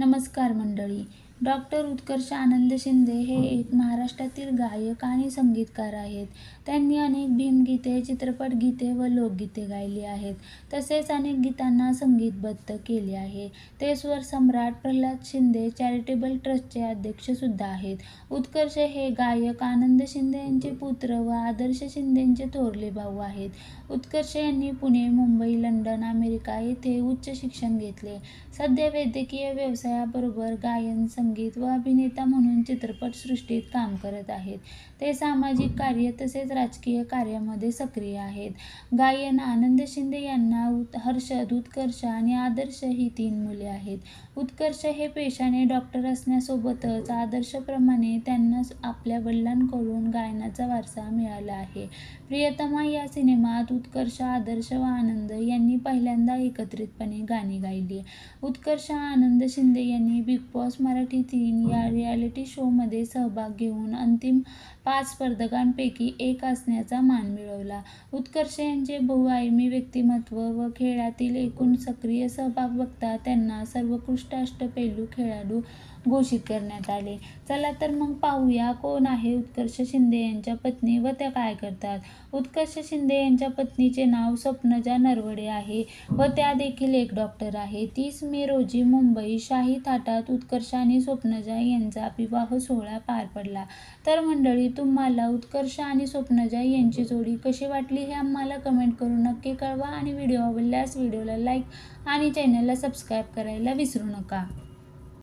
नमस्कार मंडळी. डॉक्टर उत्कर्ष आनंद शिंदे हे एक महाराष्ट्रातील गायक आणि संगीतकार आहेत. त्यांनी अनेक भीमगीते चित्रपट गीते व लोकगीते गायली आहेत. तसेच अनेक गीतांना संगीतबद्ध केले आहे. ते स्वर सम्राट प्रल्हाद शिंदे चॅरिटेबल ट्रस्टचे अध्यक्षसुद्धा आहेत. उत्कर्ष हे गायक आनंद शिंदे यांचे पुत्र व आदर्श शिंदेंचे थोरले भाऊ आहेत. उत्कर्ष यांनी पुणे मुंबई लंडन अमेरिका येथे उच्च शिक्षण घेतले. सध्या वैद्यकीय व्यवसायाबरोबर गायन संगीत संगीत व अभिनेता म्हणून चित्रपटसृष्टीत काम करत आहेत. ते सामाजिक कार्य तसेच राजकीय कार्यामध्ये सक्रिय आहेत. गायन आनंद शिंदे यांना उत हर्षद उत्कर्ष आणि आदर्श ही तीन मुले आहेत. उत्कर्ष हे पेशाने डॉक्टर असण्यासोबतच आदर्शप्रमाणे त्यांना आपल्या वडिलांकडून गायनाचा वारसा मिळाला आहे. प्रियतमा या सिनेमात उत्कर्ष आदर्श व आनंद यांनी पहिल्यांदा एकत्रितपणे गाणी गायली. उत्कर्ष आनंद शिंदे यांनी बिग बॉस मराठी तीन या रियालिटी शोमध्ये सहभाग घेऊन अंतिम पाच स्पर्धकांपैकी एक असण्याचा मान मिळवला. उत्कर्ष यांचे बहुआयामी व्यक्तिमत्व व खेळातील एकूण सक्रिय सहभाग बघता त्यांना सर्वोत्कृष्ट अष्टपैलू खेळाडू घोषित करण्यात आले. चला तर मग पाहूया कोण आहे उत्कर्ष शिंदे यांच्या पत्नी व त्या काय करतात? उत्कर्ष शिंदे यांच्या पत्नीचे नाव स्वप्नजा नरवडे आहे व त्या देखील एक डॉक्टर आहे. तीस मे रोजी मुंबई शाही थाटात उत्कर्ष आणि स्वप्नजा यांचा विवाह सोहळा पार पडला. तर मंडळी तुम्हाला उत्कर्ष आणि स्वप्नजा यांची जोडी कशी वाटली हे आम्हाला कमेंट करून नक्की कळवा आणि व्हिडिओ आवडल्यास व्हिडिओला लाईक आणि चॅनलला सबस्क्राईब करायला विसरू नका.